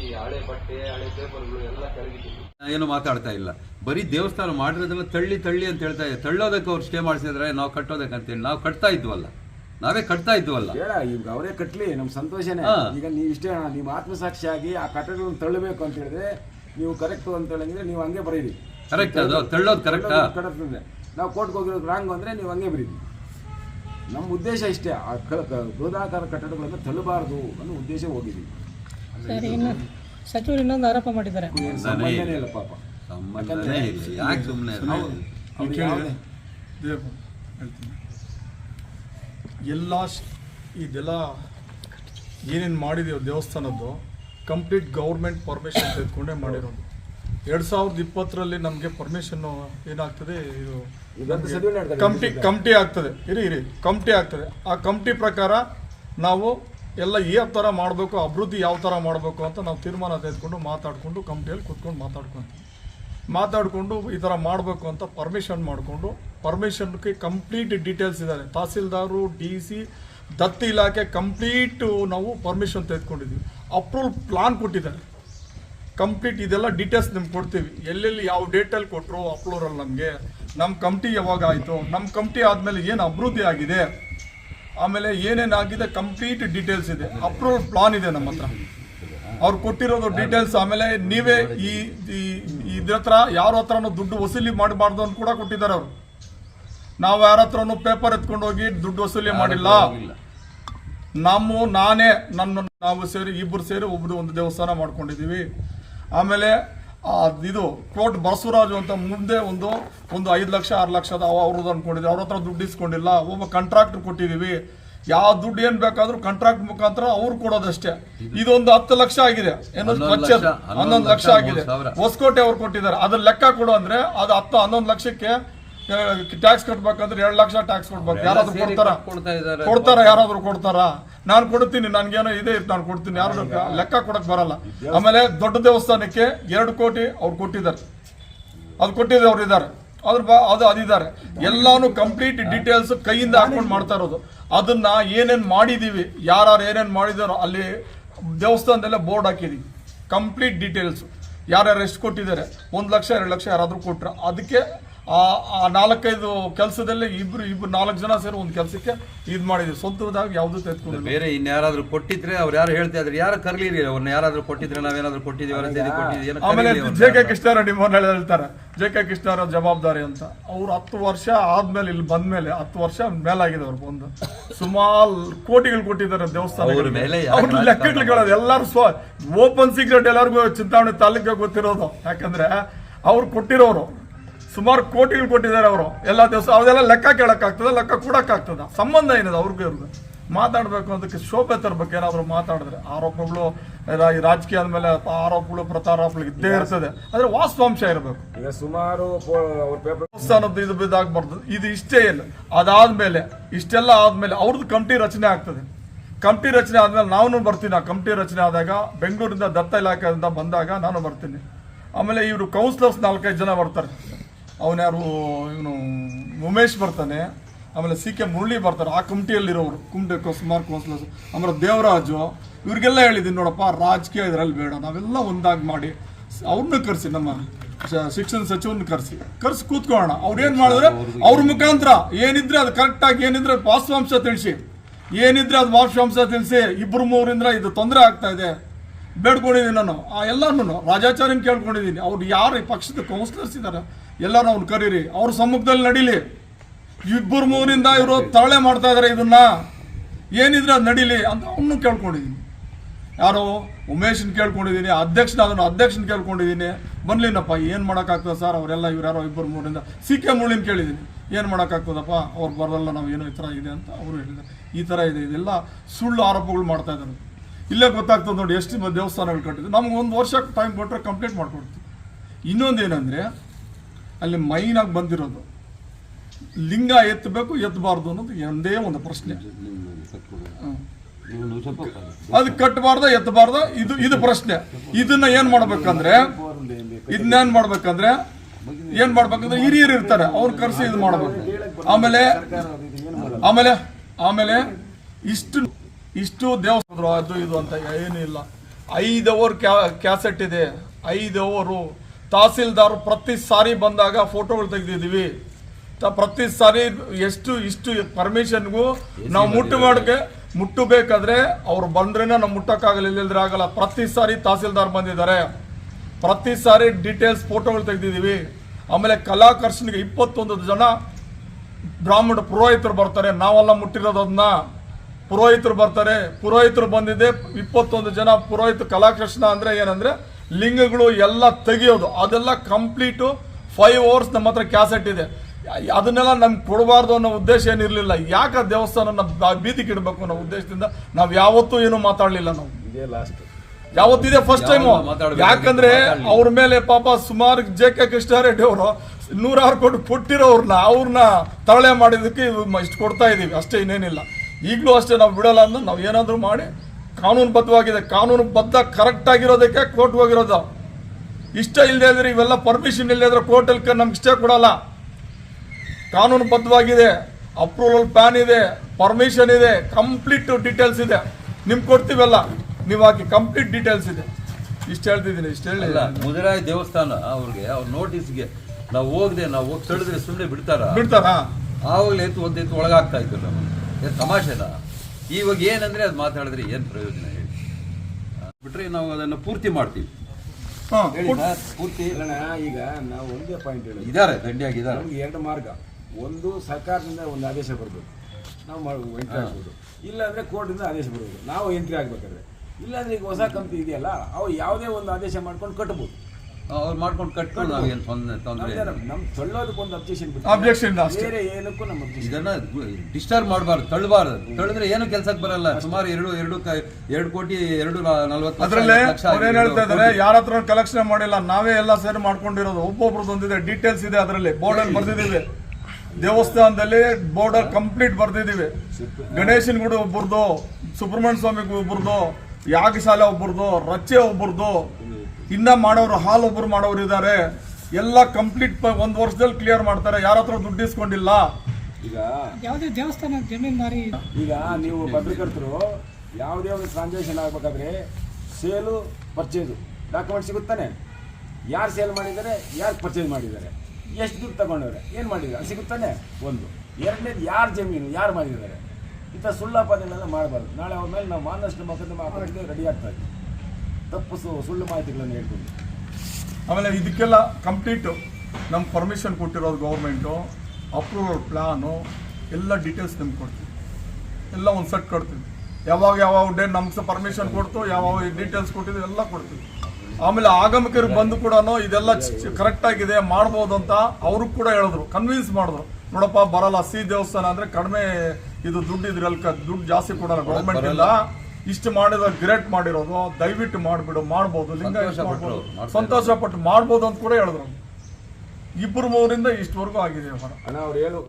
ಈ ಹಳೆ ಬಟ್ಟೆ ಹಳೆ ಪೇಪರ್ಗಳು ಎಲ್ಲ ಕೆಳಗಿಟ್ಟಿದ್ರು. ಏನು ಮಾತಾಡ್ತಾ ಇಲ್ಲ. ಬರೀ ದೇವಸ್ಥಾನ ಮಾಡಿರೋದನ್ನ ತಳ್ಳಿ ತಳ್ಳಿ ಅಂತ ಹೇಳ್ತಾ ಇದ್ದಾರೆ. ತಳ್ಳೋದಕ್ಕೆ ಅವ್ರು ಸ್ಟೇ ಮಾಡಿಸಿದ್ರೆ ನಾವು ಕಟ್ಟೋದಕ್ಕೆ ಅಂತೇಳಿ ನಾವು ಕಟ್ತಾ ಇದ್ವಲ್ಲ. ನಾವೇ ಕಟ್ತಾ ಇದ್ವಲ್ಲ. ಬೇಡ ಈಗ ಅವರೇ ಕಟ್ಲಿ ನಮ್ ಸಂತೋಷನೇ. ಈಗ ನೀವು ಇಷ್ಟೇ ನಿಮ್ಮ ಆತ್ಮಸಾಕ್ಷಿಯಾಗಿ ಆ ಕಟ್ಟಡಗಳನ್ನು ತಳ್ಳಬೇಕು ಅಂತ ಹೇಳಿದ್ರೆ ನೀವು ಕರೆಕ್ಟ್ ಅಂತ ಹೇಳಿದ್ರೆ ನೀವು ಹಂಗೆ ಬರೀರಿ. ಕರೆಕ್ಟ್ ಅದು ತಳ್ಳೋದು ಕರೆಕ್ಟ್ ಕರೆಕ್ಟ್ ನಾವು ಕೋರ್ಟ್ಗೆ ಹೋಗಿರೋದು ರಾಂಗ್ ಅಂದ್ರೆ ನೀವು ಹಂಗೆ ಬರೀರಿ. ನಮ್ಮ ಉದ್ದೇಶ ಇಷ್ಟೇ ಆ ಬೃಹದಾಕಾರ ಕಟ್ಟಡಗಳನ್ನು ತಳ್ಳಬಾರದು ಅನ್ನೋ ಉದ್ದೇಶ ಹೋಗಿದ್ದೀವಿ. ಸರಿ ಇನ್ನು ಸಚಿವರು ಇನ್ನೊಂದು ಆರೋಪ ಮಾಡಿದ್ದಾರೆ. ಸಂಬಂಧನೇ ಇಲ್ಲ. ಪಾಪ. ಸಂಬಂಧನೇ ಇಲ್ಲ. ಯಾಕೆ ಸುಮ್ಮನೆ ಅವ್ರು ಯಾವುದೇ ದೇವ್ರು ಹೇಳ್ತೀನಿ. ಎಲ್ಲ ಶ- ಇದೆಲ್ಲ ಏನೇನು ಮಾಡಿದೆಯೋ ದೇವಸ್ಥಾನದ್ದು ಕಂಪ್ಲೀಟ್ ಗೌರ್ಮೆಂಟ್ ಪರ್ಮಿಷನ್ ತೆಗೆದುಕೊಂಡೇ ಮಾಡಿರೋದು. ಎರಡು ಸಾವಿರದ ಇಪ್ಪತ್ತರಲ್ಲಿ ನಮಗೆ ಪರ್ಮಿಷನ್ ಏನಾಗ್ತದೆ ಇದು ಕಮಿಟಿ ಕಮಿಟಿ ಆಗ್ತದೆ. ಇರಿ ಇರಿ. ಕಮಿಟಿ ಆಗ್ತದೆ. ಆ ಕಮಿಟಿ ಪ್ರಕಾರ ನಾವು ಎಲ್ಲ ಯಾವ ಥರ ಮಾಡಬೇಕು, ಅಭಿವೃದ್ಧಿ ಯಾವ ಥರ ಮಾಡಬೇಕು ಅಂತ ನಾವು ತೀರ್ಮಾನ ತೆಗೆದುಕೊಂಡು ಮಾತಾಡಿಕೊಂಡು ಕಮಿಟಿಯಲ್ಲಿ ಕೂತ್ಕೊಂಡು ಮಾತಾಡ್ಕೊಂತೀವಿ. ಮಾತಾಡಿಕೊಂಡು ಈ ಥರ ಮಾಡಬೇಕು ಅಂತ ಪರ್ಮಿಷನ್ ಮಾಡಿಕೊಂಡು ಪರ್ಮಿಷನ್ಗೆ ಕಂಪ್ಲೀಟ್ ಡೀಟೇಲ್ಸ್ ಇದ್ದಾರೆ. ತಹಸೀಲ್ದಾರು, ಡಿ ಸಿ, ದತ್ತಿ ಇಲಾಖೆ ಕಂಪ್ಲೀಟು ನಾವು ಪರ್ಮಿಷನ್ ತೆಗೆದುಕೊಂಡಿದ್ದೀವಿ ಅಪ್ರೂವಲ್ ಪ್ಲಾನ್ ಕೊಟ್ಟಿದ್ದಾರೆ. ಕಂಪ್ಲೀಟ್ ಇದೆಲ್ಲ ಡೀಟೇಲ್ಸ್ ನಿಮ್ಗೆ ಕೊಡ್ತೀವಿ. ಎಲ್ಲೆಲ್ಲಿ ಯಾವ ಡೇಟಲ್ಲಿ ಕೊಟ್ಟರು ಅಪ್ಲೋರಲ್ಲಿ ನಮಗೆ. ನಮ್ಮ ಕಮಿಟಿ ಯಾವಾಗ ಆಯಿತು ನಮ್ಮ ಕಮಿಟಿ ಆದಮೇಲೆ ಏನು ಅಭಿವೃದ್ಧಿ ಆಗಿದೆ ಆಮೇಲೆ ಏನೇನಾಗಿದೆ ಕಂಪ್ಲೀಟ್ ಡೀಟೇಲ್ಸ್ ಇದೆ. ಅಪ್ರೂವಲ್ ಪ್ಲಾನ್ ಇದೆ ನಮ್ಮ ಹತ್ರ. ಅವ್ರು ಕೊಟ್ಟಿರೋದು ಡೀಟೇಲ್ಸ್ ಆಮೇಲೆ ನೀವೇ ಈ ಇದ್ರ ಹತ್ರ ಯಾರ ಹತ್ರನೂ ದುಡ್ಡು ವಸೂಲಿ ಮಾಡಬಾರ್ದು ಅಂತ ಕೂಡ ಕೊಟ್ಟಿದ್ದಾರೆ ಅವರು. ನಾವು ಯಾರ ಹತ್ರನೂ ಪೇಪರ್ ಎತ್ಕೊಂಡು ಹೋಗಿ ದುಡ್ಡು ವಸೂಲಿ ಮಾಡಿಲ್ಲ. ನಮ್ಮ ನಾನೇ ನನ್ನ ನಾವು ಸೇರಿ ಇಬ್ಬರು ಸೇರಿ ಒಬ್ರು ಒಂದು ದೇವಸ್ಥಾನ ಮಾಡ್ಕೊಂಡಿದ್ದೀವಿ. ಆಮೇಲೆ ಇದು ಕೋಟ್ ಬಸವರಾಜು ಅಂತ ಮುಂದೆ ಒಂದು ಒಂದು ಐದು ಲಕ್ಷ ಆರು ಲಕ್ಷದ ಅವ್ರದ್ದು ಅಂದ್ಕೊಂಡಿದ್ರು ಅವ್ರ ಹತ್ರ ದುಡ್ಡು ಇಸ್ಕೊಂಡಿಲ್ಲ. ಒಬ್ಬ ಕಾಂಟ್ರಾಕ್ಟರ್ ಕೊಟ್ಟಿದ್ದೀವಿ ಯಾವ ದುಡ್ಡು ಏನ್ ಬೇಕಾದ್ರೂ ಕಾಂಟ್ರಾಕ್ಟ್ ಮುಖಾಂತರ ಅವ್ರು ಕೊಡೋದಷ್ಟೇ. ಇದೊಂದು ಹತ್ತು ಲಕ್ಷ ಆಗಿದೆ. ಏನು ಹನ್ನೊಂದು ಲಕ್ಷ ಲಕ್ಷ, ಹನ್ನೊಂದು ಲಕ್ಷ ಆಗಿದೆ. ಹೊಸಕೋಟೆ ಅವ್ರು ಕೊಟ್ಟಿದ್ದಾರೆ. ಅದ್ರ ಲೆಕ್ಕ ಕೊಡು ಅಂದ್ರೆ ಅದು ಹತ್ತು ಹನ್ನೊಂದು ಲಕ್ಷಕ್ಕೆ ಟ್ಯಾಕ್ಸ್ ಕಟ್ಬೇಕಂದ್ರೆ ಎರಡು ಲಕ್ಷ ಟ್ಯಾಕ್ಸ್ ಕೊಡ್ಬೇಕು. ಯಾರಾದ್ರೂ ಕೊಡ್ತಾರ? ಕೊಡ್ತಾರ ಯಾರಾದ್ರೂ ಕೊಡ್ತಾರ? ನಾನು ಕೊಡ್ತೀನಿ ನನ್ಗೇನೋ ಇದೆ ನಾನು ಕೊಡ್ತೀನಿ. ಯಾರು ಲೆಕ್ಕ ಕೊಡಕ್ ಬರಲ್ಲ. ಆಮೇಲೆ ದೊಡ್ಡ ದೇವಸ್ಥಾನಕ್ಕೆ ಎರಡು ಕೋಟಿ ಅವ್ರು ಕೊಟ್ಟಿದ್ದಾರೆ. ಅದು ಕೊಟ್ಟಿದ್ರೆ ಅವ್ರು ಇದ್ದಾರೆ. ಅದ್ರ ಬಾ ಅದು ಅದಿದ್ದಾರೆ ಎಲ್ಲಾನು ಕಂಪ್ಲೀಟ್ ಡೀಟೇಲ್ಸ್ ಕೈಯಿಂದ ಹಾಕೊಂಡು ಮಾಡ್ತಾ ಇರೋದು. ಅದನ್ನ ಏನೇನು ಮಾಡಿದೀವಿ ಯಾರು ಏನೇನು ಮಾಡಿದಾರೋ ಅಲ್ಲಿ ದೇವಸ್ಥಾನದಲ್ಲೇ ಬೋರ್ಡ್ ಹಾಕಿದೀವಿ. ಕಂಪ್ಲೀಟ್ ಡೀಟೇಲ್ಸ್ ಯಾರ್ಯಾರು ಎಷ್ಟು ಕೊಟ್ಟಿದ್ದಾರೆ? ಒಂದು ಲಕ್ಷ ಎರಡು ಲಕ್ಷ ಯಾರಾದರೂ ಕೊಟ್ರ. ಅದಕ್ಕೆ ಆ ಆ ನಾಲ್ಕೈದು ಕೆಲಸದಲ್ಲೇ ಇಬ್ರು ಇಬ್ರು ನಾಲ್ಕು ಜನ ಸೇರಿ ಒಂದು ಕೆಲಸಕ್ಕೆ ಇದು ಮಾಡಿದ್ವಿ. ಸ್ವಂತದಾಗಿ ಯಾವುದು ತೆಗೆದುಕೊಂಡು ಬೇರೆ ಇನ್ಯಾರಾದ್ರೂ ಕೊಟ್ಟಿದ್ರೆ ಅವ್ರು ಯಾರು ಹೇಳ್ತಾ ಇದ್ರು ಯಾರು ಕರ್ಲಿರಿ ಅವ್ರನ್ನ ಯಾರಾದ್ರೂ ಕೊಟ್ಟಿದ್ರೆ ನಾವೇನಾದ್ರೂ ಕೊಟ್ಟಿದ್ದೀವಿ ಆಮೇಲೆ. ಜೆ ಕೆ ಕೃಷ್ಣಾರೆಡ್ಡಿ ಮೋಹನ್ ಹೇಳ್ತಾರೆ. ಜೆ ಕೆ ಕೃಷ್ಣಾರ ಜವಾಬ್ದಾರಿ ಅಂತ. ಅವ್ರು ಹತ್ತು ವರ್ಷ ಆದ್ಮೇಲೆ ಇಲ್ಲಿ ಬಂದ್ಮೇಲೆ ಹತ್ತು ವರ್ಷ ಮೇಲಾಗಿದೆ ಅವ್ರು ಬಂದು. ಸುಮಾರು ಕೋಟಿಗಳು ಕೊಟ್ಟಿದ್ದಾರೆ ದೇವಸ್ಥಾನ ಅವ್ರ ಮೇಲೆ ಅವ್ರ ಲೆಕ್ಕಗಳು ಎಲ್ಲಾರು ಸ್ವ ಓಪನ್ ಸೀಕ್ರೆಟ್ ಎಲ್ಲರಿಗೂ ಚಿಂತಾಮಣಿ ತಾಲೂಕಿಗೆ ಗೊತ್ತಿರೋದು. ಯಾಕಂದ್ರೆ ಅವ್ರು ಕೊಟ್ಟಿರೋರು. ಸುಮಾರು ಕೋಟಿಗಳು ಕೊಟ್ಟಿದ್ದಾರೆ ಅವರು. ಎಲ್ಲ ದಿವಸ ಅವೆಲ್ಲ ಲೆಕ್ಕ ಕೇಳೋಕ್ಕಾಗ್ತದ ಲೆಕ್ಕ ಕೊಡೋಕ್ಕಾಗ್ತದ. ಸಂಬಂಧ ಏನಿದೆ ಅವ್ರಿಗೂ ಇವ್ರಿಗೆ ಮಾತಾಡಬೇಕು ಅದಕ್ಕೆ ಶೋಭೆ ತರಬೇಕು ಏನಾದರೂ ಮಾತಾಡಿದ್ರೆ. ಆರೋಪಗಳು ಈ ರಾಜಕೀಯ ಆದಮೇಲೆ ಆರೋಪಗಳು ಪ್ರತಾರೋಪಗಳು ಇದ್ದೇ ಇರ್ತದೆ. ಆದರೆ ವಾಸ್ತವಾಂಶ ಇರಬೇಕು. ಈಗ ಸುಮಾರು ಪೋ- ಇದು ಬಿದ್ದಾಗ ಬರ್ತದೆ ಇದು ಬಿದ್ದಾಗಬಾರ್ದು. ಇದು ಇಷ್ಟೇ ಇಲ್ಲ. ಅದಾದ್ಮೇಲೆ ಇಷ್ಟೆಲ್ಲ ಆದಮೇಲೆ ಅವ್ರದ್ದು ಕಮಿಟಿ ರಚನೆ ಆಗ್ತದೆ. ಕಮಿಟಿ ರಚನೆ ಆದಮೇಲೆ ನಾನು ಬರ್ತೀನಿ. ಆ ಕಮಿಟಿ ರಚನೆ ಆದಾಗ ಬೆಂಗಳೂರಿಂದ ದತ್ತ ಇಲಾಖೆಯಿಂದ ಬಂದಾಗ ನಾನು ಬರ್ತೀನಿ. ಆಮೇಲೆ ಇವರು ಕೌನ್ಸಿಲರ್ಸ್ ನಾಲ್ಕೈದು ಜನ ಬರ್ತಾರೆ. ಅವನ್ಯಾರು, ಇವನು ಉಮೇಶ್ ಬರ್ತಾನೆ, ಆಮೇಲೆ ಸಿ ಕೆ ಮುರಳಿ ಬರ್ತಾರೆ, ಆ ಕಮಿಟಿಯಲ್ಲಿರೋರು ಕುಮಟೆ ಕುಮಾರ್ ಕೌನ್ಸಿಲರ್ಸ್ ಆಮೇಲೆ ದೇವರಾಜು, ಇವ್ರಿಗೆಲ್ಲ ಹೇಳಿದ್ದೀನಿ, ನೋಡಪ್ಪ, ರಾಜಕೀಯ ಇದರಲ್ಲಿ ಬೇಡ, ನಾವೆಲ್ಲ ಒಂದಾಗಿ ಮಾಡಿ ಅವ್ರನ್ನ ಕರೆಸಿ, ನಮ್ಮ ಶಿಕ್ಷಣ ಸಚಿವನ್ನ ಕರೆಸಿ ಕರೆಸಿ ಕೂತ್ಕೊಳ್ಳೋಣ. ಅವ್ರು ಏನು ಮಾಡಿದ್ರೆ, ಅವ್ರ ಮುಖಾಂತರ, ಏನಿದ್ರೆ ಅದು ಕರೆಕ್ಟಾಗಿ ಏನಿದ್ರೆ ವಾಸ್ತವಾಂಶ ತಿಳಿಸಿ, ಏನಿದ್ರೆ ಅದು ವಾಸ್ತವಾಂಶ ತಿಳಿಸಿ ಇಬ್ಬರು ಮೂರಿಂದ ಇದು ತೊಂದರೆ ಆಗ್ತಾ ಇದೆ, ಬೇಡ್ಕೊಂಡಿದ್ದೀನಿ ನಾನು. ಆ ಎಲ್ಲಾನು ರಾಜಾಚಾರ್ಯನ ಕೇಳ್ಕೊಂಡಿದ್ದೀನಿ, ಅವ್ರು ಯಾರು ಪಕ್ಷದ ಕೌನ್ಸಿಲರ್ಸ್ ಇದ್ದಾರೆ ಎಲ್ಲರೂ ಅವ್ನು ಕರೀರಿ. ಅವ್ರ ಸಮ್ಮುಖದಲ್ಲಿ ನಡೀಲಿ. ಇಬ್ಬರು ಮೂರಿಂದ ಇವರು ತರಳೆ ಮಾಡ್ತಾ ಇದಾರೆ ಇದನ್ನ. ಏನಿದ್ರೆ ಅದು ನಡೀಲಿ ಅಂತ ಅವನು ಕೇಳ್ಕೊಂಡಿದ್ದೀನಿ ಯಾರೋ ಉಮೇಶನ್ ಕೇಳ್ಕೊಂಡಿದ್ದೀನಿ ಅಧ್ಯಕ್ಷನ ಅದನ್ನು ಅಧ್ಯಕ್ಷನ ಕೇಳ್ಕೊಂಡಿದ್ದೀನಿ ಬನ್ಲಿನಪ್ಪ ಏನು ಮಾಡೋಕ್ಕಾಗ್ತದೆ ಸರ್? ಅವರೆಲ್ಲ ಇವ್ರು ಯಾರೋ ಇಬ್ಬರು ಮೂರಿಂದ. ಸಿ ಕೆ ಮುಳ್ಳಿನ ಕೇಳಿದ್ದೀನಿ ಏನು ಮಾಡೋಕ್ಕಾಗ್ತದಪ್ಪ? ಅವ್ರು ಬರಲ್ಲ ನಾವು ಏನೋ ಈ ಥರ ಇದೆ ಅಂತ ಅವರು ಹೇಳಿದ್ದಾರೆ. ಈ ಥರ ಇದೆ, ಇದೆಲ್ಲ ಸುಳ್ಳು ಆರೋಪಗಳು ಮಾಡ್ತಾ ಇದ್ದಾರೆ. ಇಲ್ಲೇ ಗೊತ್ತಾಗ್ತದೆ ನೋಡಿ, ಎಷ್ಟು ದೇವಸ್ಥಾನಗಳು ಕಟ್ಟಿದ್ರು. ನಮ್ಗೆ ಒಂದು ವರ್ಷ ಟೈಮ್ ಕೊಟ್ಟರೆ ಕಂಪ್ಲೀಟ್ ಮಾಡ್ಕೊಡ್ತೀವಿ. ಇನ್ನೊಂದೇನೆಂದರೆ ಅಲ್ಲಿ ಮೈನಾಗಿ ಬಂದಿರೋದು. ಲಿಂಗ ಎತ್ತಬೇಕು ಎತ್ತಬಾರ್ದು ಅನ್ನೋದು ಒಂದೇ ಒಂದು ಪ್ರಶ್ನೆ. ಅದು ಕಟ್ಟಬಾರ್ದ ಎತ್ತಬಾರ್ದ ಇದು ಇದು ಪ್ರಶ್ನೆ. ಇದನ್ನ ಏನ್ ಮಾಡ್ಬೇಕಂದ್ರೆ ಇದನ್ನ ಏನ್ ಮಾಡ್ಬೇಕಂದ್ರೆ ಏನ್ ಮಾಡ್ಬೇಕಂದ್ರೆ ಹಿರಿಯರು ಇರ್ತಾರೆ, ಅವ್ರು ಕರೆಸಿ ಇದು ಮಾಡ್ಬೇಕು. ಆಮೇಲೆ ಆಮೇಲೆ ಆಮೇಲೆ ಇಷ್ಟು ಇಷ್ಟು ದೇವಸ್ಥಾನ ಅದು ಇದು ಅಂತ ಏನಿಲ್ಲ. ಐದು ಅವರ್ ಕ್ಯಾ ಕ್ಯಾಸೆಟ್ ಇದೆ. ಐದು ಅವರು ತಹಸೀಲ್ದಾರ್ ಪ್ರತಿ ಸಾರಿ ಬಂದಾಗ ಫೋಟೋಗಳು ತೆಗೆದಿದ್ದೀವಿ. ಪ್ರತಿ ಸಾರಿ ಎಷ್ಟು ಇಷ್ಟು ಪರ್ಮಿಷನ್ಗೂ ನಾವು ಮುಟ್ಟು ಮಾಡೋಕ್ಕೆ ಮುಟ್ಟಬೇಕಾದ್ರೆ ಅವ್ರು ಬಂದ್ರೇನೆ ನಾವು ಮುಟ್ಟಕ್ಕಾಗಲ್ಲ ಇಲ್ಲದ್ರೆ ಆಗಲ್ಲ. ಪ್ರತಿ ಸಾರಿ ತಹಸೀಲ್ದಾರ್ ಬಂದಿದ್ದಾರೆ. ಪ್ರತಿ ಸಾರಿ ಡೀಟೇಲ್ಸ್ ಫೋಟೋಗಳು ತೆಗೆದಿದ್ದೀವಿ. ಆಮೇಲೆ ಕಲಾಕರ್ಷಣಿಗೆ ಇಪ್ಪತ್ತೊಂದು ಜನ ಬ್ರಾಹ್ಮಣ ಪುರೋಹಿತರು ಬರ್ತಾರೆ. ನಾವೆಲ್ಲ ಮುಟ್ಟಿರೋದನ್ನ ಪುರೋಹಿತರು ಬರ್ತಾರೆ. ಪುರೋಹಿತರು ಬಂದಿದೆ ಇಪ್ಪತ್ತೊಂದು ಜನ ಪುರೋಹಿತ ಕಲಾಕೃಷ್ಣ ಅಂದರೆ ಏನಂದ್ರೆ ಲಿಂಗಗಳು ಎಲ್ಲ ತೆಗೆಯೋದು ಅದೆಲ್ಲ ಕಂಪ್ಲೀಟು ಫೈವ್ ಅವರ್ಸ್ ನಮ್ಮ ಹತ್ರ ಕ್ಯಾಸೆಟ್ ಇದೆ. ಅದನ್ನೆಲ್ಲ ನಮ್ಗೆ ಕೊಡಬಾರ್ದು ಅನ್ನೋ ಉದ್ದೇಶ ಏನಿರಲಿಲ್ಲ. ಯಾಕೆ ಆ ದೇವಸ್ಥಾನ ಬೀದಿಗೆ ಇಡಬೇಕು ಅನ್ನೋ ಉದ್ದೇಶದಿಂದ ನಾವು ಯಾವತ್ತೂ ಏನು ಮಾತಾಡಲಿಲ್ಲ ನಾವು. ಇದೇ ಲಾಸ್ಟ್ ಯಾವತ್ತಿದೆ ಫಸ್ಟ್ ಟೈಮು? ಯಾಕಂದ್ರೆ. ಅವ್ರ ಮೇಲೆ ಪಾಪ ಸುಮಾರು ಜೆ ಕೆ ಕೃಷ್ಣಾರೆಡ್ಡಿ ಅವರು ನೂರಾರು ಕೋಟಿ ಕೊಟ್ಟಿರೋರ್ನ ಅವ್ರನ್ನ ತರಳೆ ಮಾಡಿದಕ್ಕೆ ಇದು ಮ- ಇಷ್ಟು ಕೊಡ್ತಾ ಇದ್ದೀವಿ ಅಷ್ಟೇ ಇನ್ನೇನಿಲ್ಲ. ಈಗಲೂ ಅಷ್ಟೇ ನಾವು ಬಿಡಲ್ಲ ಅಂದ್ರೆ ನಾವು ಏನಾದರೂ ಮಾಡಿ ಕಾನೂನು ಬದ್ಧವಾಗಿದೆ ಕಾನೂನು ಬದ್ಧ ಕರೆಕ್ಟ್ ಆಗಿರೋದಕ್ಕೆ ಕೋರ್ಟ್ ಹೋಗಿರೋದು. ಇಷ್ಟ ಇಲ್ಲದೆ ಇದ್ರೆ ಇವೆಲ್ಲ ಪರ್ಮಿಷನ್ ಇಲ್ಲದೆ ಇದ್ರೆ ಕೋರ್ಟಲ್ಲಿ ನಮ್ಗೆ ಇಷ್ಟ ಕೊಡಲ್ಲ. ಕಾನೂನು ಬದ್ಧವಾಗಿದೆ ಅಪ್ರೂವಲ್ ಪ್ಯಾನ್ ಇದೆ. ಪರ್ಮಿಷನ್ ಇದೆ. ಕಂಪ್ಲೀಟ್ ಡೀಟೇಲ್ಸ್ ಇದೆ. ನಿಮ್ಗೆ ಕೊಡ್ತೀವಲ್ಲ? ನೀವು ಹಾಕಿ ಕಂಪ್ಲೀಟ್ ಡೀಟೇಲ್ಸ್ ಇದೆ. ಇಷ್ಟು ಹೇಳ್ತಿದ್ದೀನಿ ಇಷ್ಟು ಹೇಳಿಲ್ಲ ಮುಜರಾಯಿ ದೇವಸ್ಥಾನ ಅವ್ರಿಗೆ ಅವ್ರ ನೋಟಿಸ್ಗೆ ನಾವು ಹೋಗದೆ ನಾವು ಹೋಗಿ ತಡೆದ್ರೆ ಸುಮ್ಮನೆ ಬಿಡ್ತಾರ? ಬಿಡ್ತಾರ ಆವಾಗಲೇ ಎತ್ತು ಒಂದು ಎತ್ತು ಒಳಗಾಗ್ತಾ ಇದ್ರು ಏನು ತಮಾಷೆನಾ? ಇವಾಗ ಏನಂದ್ರೆ ಅದು ಮಾತಾಡಿದ್ರೆ ಏನು ಪ್ರಯೋಜನ ಹೇಳಿ? ಬಿಟ್ರೆ ನಾವು ಅದನ್ನು ಪೂರ್ತಿ ಮಾಡ್ತೀವಿ. ಹಾಂ ಹೇಳಿ ಸರ್ ಪೂರ್ತಿ. ಅಲ್ಲಣ್ಣ ಈಗ ನಾವು ಒಂದೇ ಪಾಯಿಂಟ್ ಹೇಳಿ ಇದ್ದಾರೆ ದಂಡಿಯಾಗಿದ್ದಾರೆ ನಮ್ಗೆ ಎರಡು ಮಾರ್ಗ. ಒಂದು ಸರ್ಕಾರದಿಂದ ಒಂದು ಆದೇಶ ಬರ್ಬೋದು ನಾವು ಎಂಟ್ರಿ ಆಗ್ಬೋದು. ಕೋರ್ಟ್ ಕೋರ್ಟಿಂದ ಆದೇಶ ಬರ್ಬೋದು. ನಾವು ಎಂಟ್ರಿ ಆಗ್ಬೇಕಾದ್ರೆ. ಇಲ್ಲಾಂದ್ರೆ ಈಗ ಹೊಸ ಕಂಪ್ನಿ ಇದೆಯಲ್ಲ ಅವು ಯಾವುದೇ ಒಂದು ಆದೇಶ ಮಾಡ್ಕೊಂಡು ಕಟ್ಬೋದು. ಅವ್ರು ಮಾಡ್ಕೊಂಡು ಕಟ್ಕೊಂಡು ನಾವೇನು ತೊಂದರೆ ತೊಂದರೆ ನಮ್ದೇನ- ನಮ್ ತಳ್ಳೋದಕ್ಕೆ ಒಂದು ಅಬ್ಜೆಕ್ಷನ್. ಬೇರೆ ಏನಕ್ಕೂ ನಮ್ಮ ಇದನ್ನ ಡಿಸ್ಟರ್ಬ್ ಮಾಡಬಾರ್ದು ತಳ್ಳಬಾರ್ದು. ತಳ್ಳಿದ್ರೆ ಏನು ಕೆಲಸಕ್ಕೆ ಬರಲ್ಲ. ಸುಮಾರು ಎರಡು ಎರಡು ಕ- ಎರಡು ಕೋಟಿ ಎರಡು ನಲವತ್ತು ಲಕ್ಷ, ಅದರಲ್ಲೇ ಅವ್ರು ಹೇಳ್ತಾ ಇದ್ದಾರೆ? ಯಾರ ಹತ್ರ ಕಲೆಕ್ಷನ್ ಮಾಡಿಲ್ಲ ನಾವೇ ಎಲ್ಲ ಸೇರಿ ಮಾಡ್ಕೊಂಡಿರೋದು. ಒಬ್ಬೊಬ್ರು ತಂದಿದೆ ಡೀಟೇಲ್ಸ್ ಇದೆ ಅದರಲ್ಲಿ. ಬೋರ್ಡಲ್ಲಿ ಬರ್ದಿದ್ದೀವಿ. ದೇವಸ್ಥಾನದಲ್ಲಿ ಬೋರ್ಡರ್ ಕಂಪ್ಲೀಟ್ ಬರ್ದಿದ್ದೀವಿ. ಗಣೇಶನ್ ಗುಡಿ ಒಬ್ಬರದು ಸುಬ್ರಹ್ಮಣ್ಯ ಸ್ವಾಮಿ ಒಬ್ಬರದು ಯಾಗಶಾಲೆ ಒಬ್ಬರದು ರಚ್ಚೆ ಒಬ್ಬರದು ಇನ್ನ ಮಾಡೋರು ಹಾಲ್ ಒಬ್ರು ಮಾಡೋರು ಇದ್ದಾರೆ. ಎಲ್ಲ ಕಂಪ್ಲೀಟ್ ಒಂದ್ ವರ್ಷದಲ್ಲಿ ಕ್ಲಿಯರ್ ಮಾಡ್ತಾರೆ. ಯಾರ ಹತ್ರ ದುಡ್ಡು ಇಸ್ಕೊಂಡಿಲ್ಲ? ಈಗ ಯಾವುದೇ ದೇವಸ್ಥಾನ ಜಮೀನು ಮಾರಿ ಈಗ ನೀವು ಪತ್ರಕರ್ತರು ಯಾವುದೇ ಒಂದು ಟ್ರಾನ್ಸಾಕ್ಷನ್ ಆಗಬೇಕಾದ್ರೆ ಸೇಲು ಪರ್ಚೇಸು ಡಾಕ್ಯುಮೆಂಟ್ ಸಿಗುತ್ತಾನೆ. ಯಾರು ಸೇಲ್ ಮಾಡಿದ್ದಾರೆ ಯಾರು ಪರ್ಚೇಸ್ ಮಾಡಿದ್ದಾರೆ. ಎಷ್ಟು ದುಡ್ಡು ತಗೊಂಡವ್ರೆ ಏನು ಮಾಡಿದ್ದಾರೆ ಸಿಗುತ್ತಾನೆ? ಒಂದು. ಎರಡನೇದು ಯಾರು ಜಮೀನು ಯಾರು ಮಾಡಿದ್ದಾರೆ? ಇಂಥ ಸುಳ್ಳಾಪಾದನೆಲ್ಲ ಮಾಡಬಾರ್ದು. ನಾಳೆ ಅವ್ರ ಮೇಲೆ ನಾವು ಮಾನಷ್ಟು ಮಕ್ಕಳು ರೆಡಿ ಆಗ್ತಾ ಇದ್ದೀವಿ. ತಪ್ಪು ಸುಳ್ಳು ಮಾಹಿತಿಗಳನ್ನು ಹೇಳ್ಕೊಂಡು ಆಮೇಲೆ ಇದಕ್ಕೆಲ್ಲ ಕಂಪ್ಲೀಟ್ ನಮ್ಗೆ ಪರ್ಮಿಷನ್ ಕೊಟ್ಟಿರೋದು ಗೌರ್ಮೆಂಟು ಅಪ್ರೂವಲ್ ಪ್ಲ್ಯಾನು ಎಲ್ಲ ಡೀಟೇಲ್ಸ್ ನಿಮ್ಗೆ ಕೊಡ್ತೀವಿ ಎಲ್ಲ ಒಂದು ಸೆಟ್ ಕೊಡ್ತೀವಿ ಯಾವಾಗ ಯಾವಾಗ ಡೇ ನಮ್ಗೆ ಪರ್ಮಿಷನ್ ಕೊಡ್ತು, ಯಾವಾಗ ಡೀಟೇಲ್ಸ್ ಕೊಟ್ಟಿದ್ವಿ ಎಲ್ಲ ಕೊಡ್ತೀವಿ ಆಮೇಲೆ ಆಗಮಿಕರು ಬಂದು ಕೂಡ ಇದೆಲ್ಲ ಕರೆಕ್ಟ್ ಆಗಿದೆ, ಮಾಡ್ಬೋದು ಅಂತ ಅವರು ಕೂಡ ಹೇಳಿದ್ರು. ಕನ್ವಿನ್ಸ್ ಮಾಡಿದ್ರು. ನೋಡಪ್ಪ, ಬರಲ್ಲ. ಸಿ ದೇವಸ್ಥಾನ ಅಂದ್ರೆ ಕಡಿಮೆ ಇದು ದುಡ್ಡು ಇದ್ರಲ್ಲಿ ದುಡ್ಡು ಜಾಸ್ತಿ ಕೊಡಲ್ಲ ಗೌರ್ಮೆಂಟ್ ಇಲ್ಲ ಇಷ್ಟು ಮಾಡಿದ ಗ್ರೇಟ್ ಮಾಡಿರೋದು ದಯವಿಟ್ಟು ಮಾಡಿಬಿಡು ಮಾಡ್ಬೋದು ಲಿಂಗ ಸಂತೋಷ ಪಟ್ರು, ಸಂತೋಷ ಪಟ್ಟು ಮಾಡ್ಬೋದು ಅಂತ ಕೂಡ ಹೇಳಿದ್ರು. ಇಬ್ಬರು ಮೂರಿಂದ ಇಷ್ಟವರೆಗೂ ಆಗಿದೆ ವ್ಯವಹಾರ ಅಣ್ಣ ಅವ್ರು ಹೇಳು.